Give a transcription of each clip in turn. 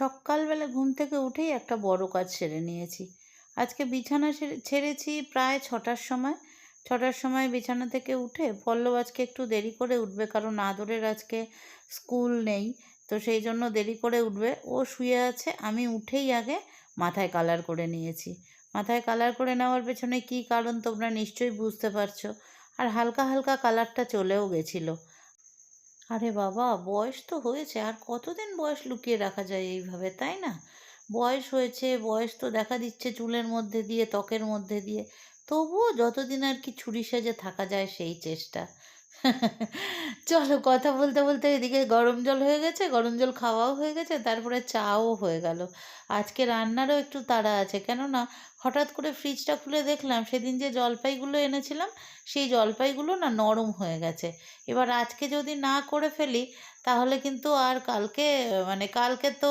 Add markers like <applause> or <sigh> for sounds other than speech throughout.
সকালবেলা ঘুম থেকে উঠেই একটা বড় কাজ সেরে নিয়েছি। আজকে বিছানা ছেড়েছি প্রায় ছটার সময়। ছটার সময় বিছানা থেকে উঠে পল্লব আজকে একটু দেরি করে উঠবে কারণ আদরের আজকে স্কুল নেই, তো সেই জন্য দেরি করে উঠবে। ও শুয়ে আছে, আমি উঠেই আগে মাথায় কালার করে নিয়েছি। মাথায় কালার করে নেওয়ার পেছনে কী কারণ তোমরা নিশ্চয়ই বুঝতে পারছ। আর হালকা হালকা কালারটা চলেও গেছিল। আরে বাবা, বয়স তো হয়েছে, আর কতদিন বয়স লুকিয়ে রাখা যায় এইভাবে, তাই না? বয়স হয়েছে, বয়স তো দেখা দিচ্ছে চুলের মধ্যে দিয়ে, ত্বকের মধ্যে দিয়ে। তবুও যতদিন আর কি ছুরি সেজে থাকা যায় সেই চেষ্টা। <laughs> চলো কথা বলতে বলতে এদিকে গরম জল হয়ে গেছে, গরম জল খাওয়াও হয়ে গেছে, তারপরে চাও হয়ে গেল। আজকে রান্নারও একটু তাড়া আছে, কেননা হঠাৎ করে ফ্রিজটা খুলে দেখলাম, সেদিন যে জলপাইগুলো এনেছিলাম, সেই জলপাইগুলো না নরম হয়ে গেছে। এবার আজকে যদি না করে ফেলি, তাহলে কিন্তু আর কালকে মানে কালকে তো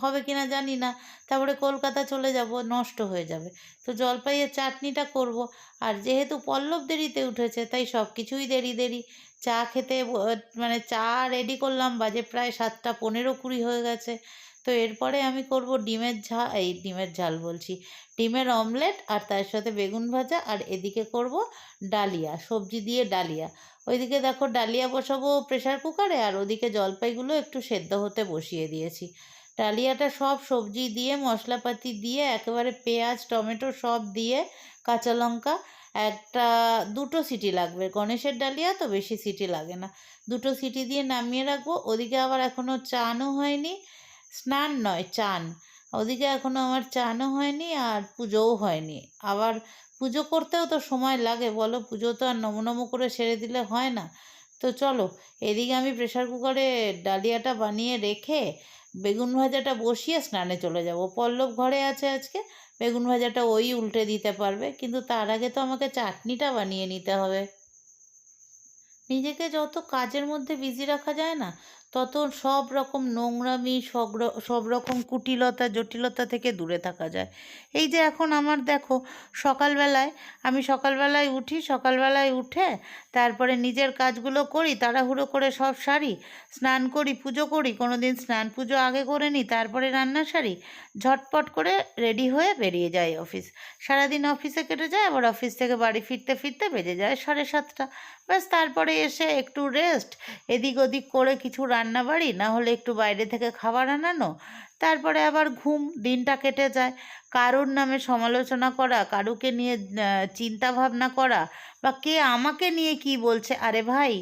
হবে কি না জানি না, তারপরে কলকাতা চলে যাব, নষ্ট হয়ে যাবে। তো জলপাইয়ের চাটনিটা করব, আর যেহেতু পল্লব দেরিতে উঠেছে, তাই সব কিছুই দেরি দেরি। চা খেতে মানে চা রেডি করলাম, বাজে প্রায় সাতটা পনেরো কুড়ি হয়ে গেছে। তো এরপরে আমি করব ডিমের ঝাল এই ডিমের ঝাল বলছি। ডিমের অমলেট আর তার সাথে বেগুন ভাজা আর এদিকে করব ডালিয়া, সবজি দিয়ে ডালিয়া। ওইদিকে দেখো ডালিয়া বসাবো প্রেশার কুকারে আর ওদিকে জলপাইগুলো একটু সেদ্ধ হতে বসিয়ে দিয়েছি। ডালিয়াটা সব সবজি দিয়ে, মশলাপাতি দিয়ে, একেবারে পেঁয়াজ, টমেটো সব দিয়ে, কাঁচা লঙ্কা, একটা, দুটো সিটি লাগবে। গণেশের ডালিয়া তো বেশি সিটি লাগে না। দুটো সিটি দিয়ে নামিয়ে রাখব। ওদিকে আবার এখনও চানও হয়নি। স্নান নয়, চান। ওদিকে এখনও আমার চানও হয়নি আর পুজোও হয়নি। আবার পুজো করতেও তো সময় লাগে, বলো? পুজো তো আর নমো নমো করে সেরে দিলে হয় না। তো চলো, এদিকে আমি প্রেশার কুকারে ডালিয়াটা বানিয়ে রেখে বেগুন ভাজাটা বসিয়ে স্নানে চলে যাব। পল্লব ঘরে আছে আজকে, বেগুন ভাজাটা ওই উল্টে দিতে পারবে, কিন্তু তার আগে তো আমাকে চাটনিটা বানিয়ে নিতে হবে। নিজেকে যত কাজের মধ্যে বিজি রাখা যায় না তত সব রকম নোংরামি সব সব রকম কুটিলতা, জটিলতা থেকে দূরে থাকা যায়। এই যে এখন আমার দেখো, সকালবেলায় আমি সকালবেলায় উঠি, সকালবেলায় উঠে তারপরে নিজের কাজগুলো করি, তাড়াহুড়ো করে সব সারি, স্নান করি, পুজো করি কোনো দিন স্নান পুজো আগে করে নিই, তারপরে রান্না সারি, ঝটপট করে রেডি হয়ে বেরিয়ে যাই অফিস। সারাদিন অফিসে কেটে যায়, আবার অফিস থেকে বাড়ি ফিরতে ফিরতে বেজে যায় সাড়ে সাতটা। ব্যাস তারপরে এসে একটু রেস্ট এদিক ওদিক করে কিছু রান্না বাড়ি না হলে একটু বাইরে থেকে খাবার আনানো? তারপরে আবার ঘুম, দিনটা কেটে যায়। কারোর নামে সমালোচনা করা, কারুকে নিয়ে চিন্তা ভাবনা করা বা কে আমাকে নিয়ে কি বলছে? আরে ভাই,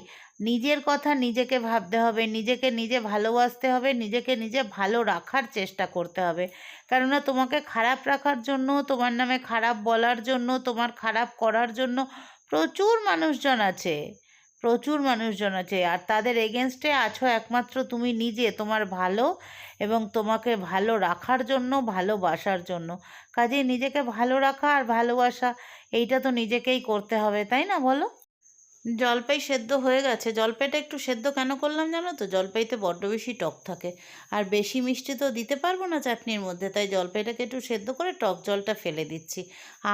নিজের কথা নিজেকে ভাবতে হবে, নিজেকে নিজে ভালোবাসতে হবে, নিজেকে নিজে ভালো রাখার চেষ্টা করতে হবে। কেননা তোমাকে খারাপ রাখার জন্য, তোমার নামে খারাপ বলার জন্য, তোমার খারাপ করার জন্য প্রচুর মানুষজন আছে। প্রচুর মানুষজন আছে আর তাদের এগেনস্টে আছো একমাত্র তুমি নিজে, তোমার ভালো এবং তোমাকে ভালো রাখার জন্য, ভালোবাসার জন্য। কাজেই নিজেকে ভালো রাখা আর ভালোবাসা, এইটা তো নিজেকেই করতে হবে, তাই না বলো? জলপাই সেদ্ধ হয়ে গেছে। জলপাইটা একটু সেদ্ধ কেন করলাম জানো তো? জলপাইতে বড্ড বেশি টক থাকে। আর বেশি মিষ্টি তো দিতে পারব না চাটনির মধ্যে, তাই জলপাইটাকে একটু সেদ্ধ করে টক জলটা ফেলে দিচ্ছি।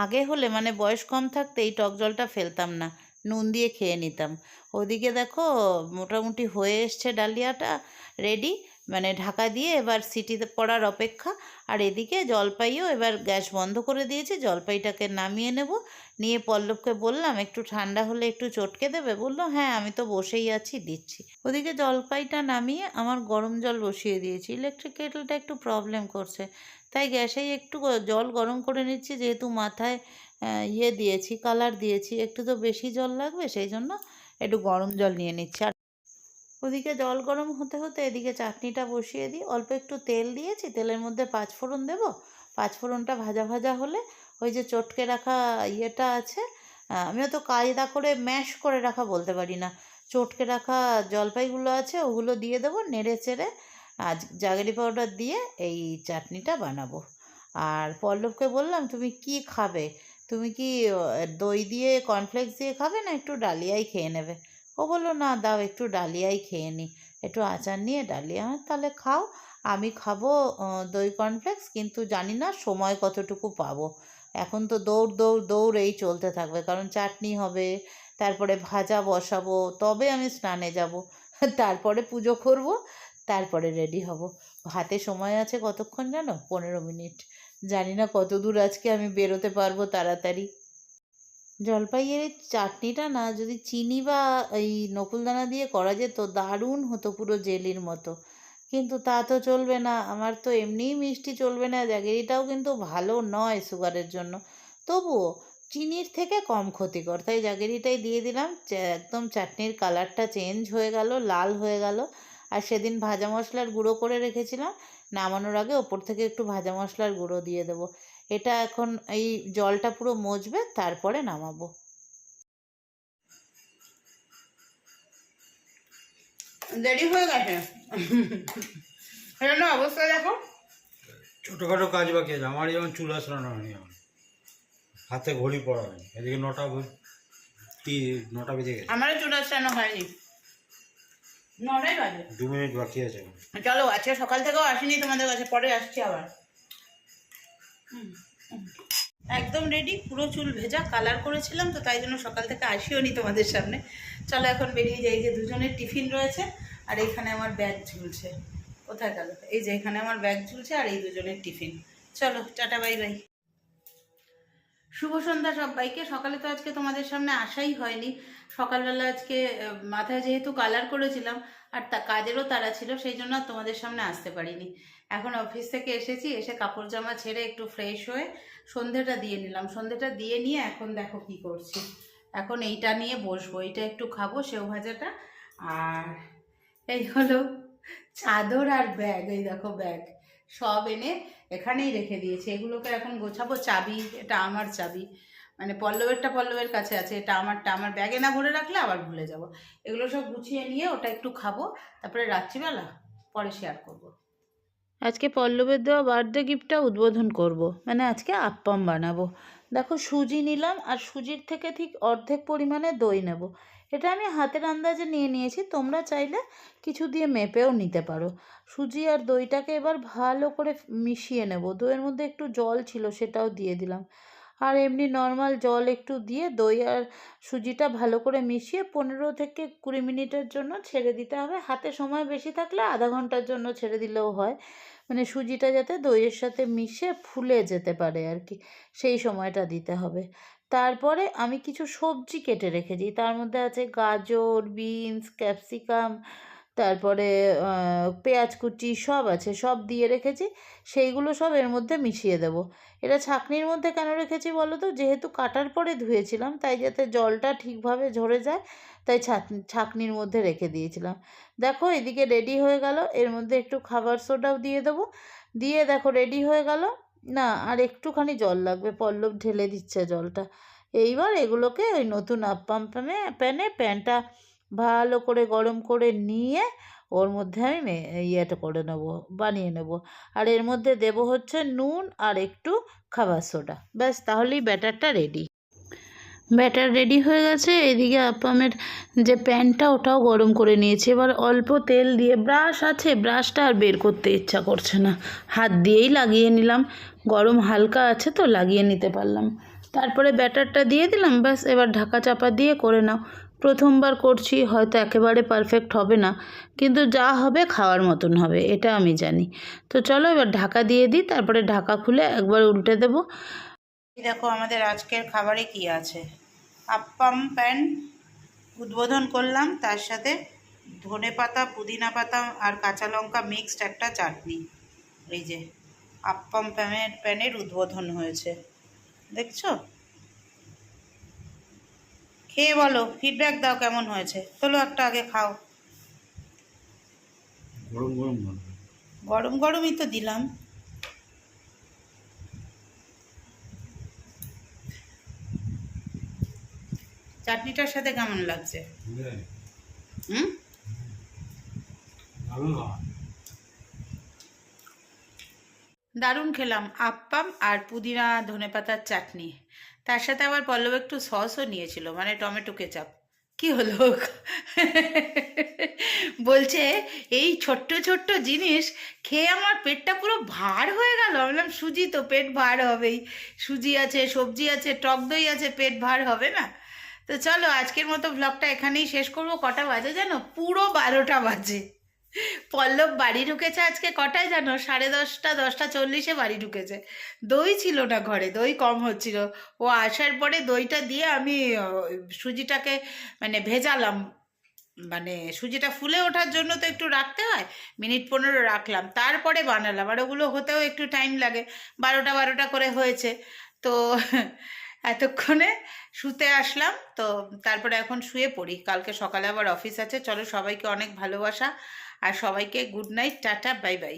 আগে হলে মানে বয়স কম থাকতে এই টক জলটা ফেলতাম না। নুন দিয়ে খেয়ে নিতাম। ওদিকে দেখো মোটামুটি হয়ে এসছে ডালিয়াটা রেডি মানে ঢাকা দিয়ে এবার সিটিতে পড়ার অপেক্ষা। আর এদিকে জলপাইও এবার গ্যাস বন্ধ করে দিয়েছি, জলপাইটাকে নামিয়ে নেব। নিয়ে পল্লবকে বললাম, একটু ঠান্ডা হলে একটু চটকে দেবে? বলল হ্যাঁ আমি তো বসেই আছি, দিচ্ছি। ওদিকে জলপাইটা নামিয়ে আমার গরম জল বসিয়ে দিয়েছি। ইলেকট্রিক কেটলটা একটু প্রবলেম করছে। তাই গ্যাসেই একটু জল গরম করে নিচ্ছি, যেহেতু মাথায় ইয়ে দিয়েছি কালার দিয়েছি। একটু তো বেশি জল লাগবে, সেই জন্য একটু গরম জল নিয়ে নিচ্ছি। আর ওদিকে জল গরম হতে হতে এদিকে চাটনিটা বসিয়ে দিই। অল্প একটু তেল দিয়েছি, তেলের মধ্যে পাঁচফোড়ন দেব। পাঁচফোড়নটা ভাজা ভাজা হলে ওই যে চটকে রাখা ইয়েটা আছে আমিও তো কায়দা করে ম্যাশ করে রাখা বলতে পারি না। চটকে রাখা জলপাইগুলো আছে, ওগুলো দিয়ে দেবো নেড়ে চেড়ে। আজ জাগেরি পাউডার দিয়ে এই চাটনিটা বানাবো। আর পল্লবকে বললাম, তুমি কি খাবে? তুমি কি দই দিয়ে কর্নফ্লেক্স দিয়ে খাবে না একটু ডালিয়াই খেয়ে নেবে? ও বলল না দাও একটু ডালিয়াই খেয়ে নিই একটু আচার নিয়ে ডালিয়া "হ্যাঁ, তাহলে খাও। আমি খাব দই কর্নফ্লেক্স কিন্তু জানি না সময় কতটুকু পাবো। এখন তো দৌড় দৌড় দৌড় এই চলতে থাকবে। কারণ চাটনি হবে তারপরে ভাজা বসাবো তবে আমি স্নানে যাব। তারপরে পুজো করব তারপরে রেডি হব। হাতে সময় আছে কতক্ষণ জানো? পনেরো মিনিট। জানি না কত দূর আজকে আমি বেরোতে পারব তাড়াতাড়ি। জলপাইয়ের চাটনিটা না, যদি চিনি বা এই নকুলদানা দিয়ে করা যেত, দারুণ হতো পুরো জেলির মতো। কিন্তু তা তো চলবে না, আমার তো এমনিই মিষ্টি চলবে না জ্যাগেরিটাও কিন্তু ভালো নয় সুগারের জন্য। তবুও চিনির থেকে কম ক্ষতিকর, তাই জাগেরিটাই দিয়ে দিলাম একদম চাটনির কালারটা চেঞ্জ হয়ে গেল, লাল হয়ে গেল, আর সেদিন ভাজা মশলার গুঁড়ো করে রেখেছিলাম নামানোর আগে ওপর থেকে একটু ভাজা মশলার গুঁড়ো দিয়ে দেবো। এটা এখন এই জলটা পুরো মজবে তারপরে নামাবো। দেরি হয়ে গেছে। এটা অবস্থা দেখো। ছোটোখাটো কাজ বাকি আছে। আমার যেমন চুল আসানো হয়নি এখন। হাতে ঘড়ি পড়া হয়নি এদিকে নটা নটা বেজে গেছে? আমারও চুল আসানো হয়নি। নটাই বাজে। দু মিনিট বাকি আছে। চলো আজকে সকাল থেকেও আসিনি তোমাদের কাছে পরে আসছি আবার। একদম রেডি পুরো চুল ভেজা কালার করেছিলাম তো তাই জন্য সকাল থেকে আসিও নি তোমাদের সামনে। চলো এখন বেরিয়ে যাই যে দুজনের টিফিন রয়েছে আর এখানে আমার ব্যাগ ঝুলছে। কোথায় গেল? এই যে এখানে আমার ব্যাগ ঝুলছে আর এই দুজনের টিফিন। চলো টাটা বাই বাই শুভ সন্ধ্যা সবাইকে। সকালে তো আজকে তোমাদের সামনে আসাই হয়নি। সকালবেলা আজকে মাথায় যেহেতু কালার করেছিলাম, আর তা, কাজেরও তারা ছিল, সেই জন্য তোমাদের সামনে আসতে পারিনি। এখন অফিস থেকে এসেছি, এসে কাপড় জামা ছেড়ে একটু ফ্রেশ হয়ে সন্ধেটা দিয়ে নিলাম। সন্ধেটা দিয়ে নিয়ে এখন দেখো কি করছি। এখন এইটা নিয়ে বসবো, এইটা একটু খাব, সেও ভাজাটা। আর এই হলো চাদর আর ব্যাগ, এই দেখো ব্যাগ। সব এনে এখানেই রেখে দিয়েছি। এগুলোকে এখন গোছাবো। চাবি, এটা আমার চাবি। মানে পল্লবেরটা পল্লবের কাছে আছে। এটা আমারটা আমার ব্যাগে না ভরে রাখলে আবার ভুলে যাব। এগুলো সব গুছিয়ে নিয়ে ওটা একটু খাব। তারপরে রাত্রিবেলা পরে শেয়ার করব। আজকে পল্লবের দেওয়া বার্থডে গিফটটা উদ্বোধন করব। মানে আজকে আপ্পাম বানাবো। দেখো সুজি নিলাম আর সুজির থেকে ঠিক অর্ধেক পরিমাণে দই নেব। এটা আমি হাতের আন্দাজে নিয়ে নিয়েছি। তোমরা চাইলে কিছু দিয়ে মেপেও নিতে পারো। সুজি আর দইটাকে এবার ভালো করে মিশিয়ে নেব। দইয়ের মধ্যে একটু জল ছিল সেটাও দিয়ে দিলাম। আর এমনি নর্মাল জল একটু দিয়ে দই আর সুজিটা ভালো করে মিশিয়ে পনেরো থেকে কুড়ি মিনিটের জন্য ছেড়ে দিতে হবে। হাতে সময় বেশি থাকলে আধা ঘণ্টার জন্য ছেড়ে দিলেও হয়। মানে সুজিটা যাতে দইয়ের সাথে মিশে ফুলে যেতে পারে আর কি। সেই সময়টা দিতে হবে। তারপরে আমি কিছু সবজি কেটে রেখেছি। তার মধ্যে আছে গাজর, বিনস, ক্যাপসিকাম, তারপরে পেঁয়াজ কুচি সব আছে, সব দিয়ে রেখেছি। সেইগুলো সব এর মধ্যে মিশিয়ে দেবো। এটা ছাঁকনির মধ্যে কেন রেখেছি বলো তো? যেহেতু কাটার পরে ধুয়েছিলাম, তাই যাতে জলটা ঠিকভাবে ঝরে যায়, তাই ছাঁক- ছাঁকনির মধ্যে রেখে দিয়েছিলাম। দেখো, এদিকে রেডি হয়ে গেল। এর মধ্যে একটু খাবার সোডাও দিয়ে দেবো। দিয়ে দেখো, রেডি হয়ে গেল। না, আর একটুখানি জল লাগবে। পল্লব ঢেলে দিচ্ছে জলটা। এইবার এগুলোকে ওই নতুন আপ্পাম প্যানে প্যানে প্যানটা ভালো করে গরম করে নিয়ে ওর মধ্যে আমি ইয়েটা করে নেব, বানিয়ে নেব। আর এর মধ্যে দেব হচ্ছে নুন আর একটু খাবার সোডা। ব্যাস, তাহলেই ব্যাটারটা রেডি ব্যাটার রেডি হয়ে গেছে। এদিকে আপামের যে প্যানটা, ওটাও গরম করে নিয়েছি। এবার অল্প তেল দিয়ে ব্রাশ আছে, ব্রাশটা আর বের করতে ইচ্ছা করছে না। হাত দিয়েই লাগিয়ে নিলাম। গরম হালকা আছে তো, লাগিয়ে নিতে পারলাম। তারপরে ব্যাটারটা দিয়ে দিলাম, ব্যাস, এবার ঢাকা চাপা দিয়ে করে নাও। প্রথমবার করছি, হয়তো একেবারে পারফেক্ট হবে না, কিন্তু যা হবে খাওয়ার মতন হবে, এটা আমি জানি। তো চলো এবার ঢাকা দিয়ে দিই, তারপরে ঢাকা খুলে একবার উল্টে দেবো। দেখো আমাদের আজকের খাবারে কি আছে? আপ্পাম প্যান উদ্বোধন করলাম তার সাথে ধনে পাতা পুদিনা পাতা আর কাঁচা লঙ্কা মিক্সড একটা চাটনি। এই যে আপ্পাম প্যানের প্যানের উদ্বোধন হয়েছে। দেখছ? খেয়ে বলো ফিডব্যাক দাও কেমন হয়েছে? চলো একটা আগে খাও। গরম গরম গরম গরমই তো দিলাম। চাটনিটার সাথে কেমন লাগছে? হুম। দারুণ খেলাম আপ্পাম আর পুদিনা ধনেপাতার চাটনি। তার সাথে আবার পল্লব একটু সসও নিয়েছিল মানে টমেটো কেচাপ। কি হলো? বলছে এই ছোট্ট ছোট্ট জিনিস খেয়ে আমার পেটটা পুরো ভার হয়ে গেল। বললাম সুজি তো পেট ভার হবেই। সুজি আছে সবজি আছে টক দই আছে পেট ভার হবে না? তো চলো আজকের মতো ব্লগটা এখানেই শেষ করব। কটা বাজে জানো? পুরো বারোটা বাজে। পল্লব বাড়ি ঢুকেছে আজকে কটায় জানো? সাড়ে দশটা দশটা চল্লিশে বাড়ি ঢুকেছে। দই ছিল না ঘরে, দই কম হচ্ছিল। ও আসার পরে দইটা দিয়ে আমি সুজিটাকে মানে ভেজালাম। মানে সুজিটা ফুলে ওঠার জন্য তো একটু রাখতে হয়, মিনিট পনেরো রাখলাম। তারপরে বানালাম। আর ওগুলো হতেও একটু টাইম লাগে। বারোটা বারোটা করে হয়েছে। তো এতক্ষণে শুতে আসলাম। তো তারপরে এখন শুয়ে পড়ি। কালকে সকালে আবার অফিস আছে। চলো সবাইকে অনেক ভালোবাসা। আর সবাইকে good night tata bye bye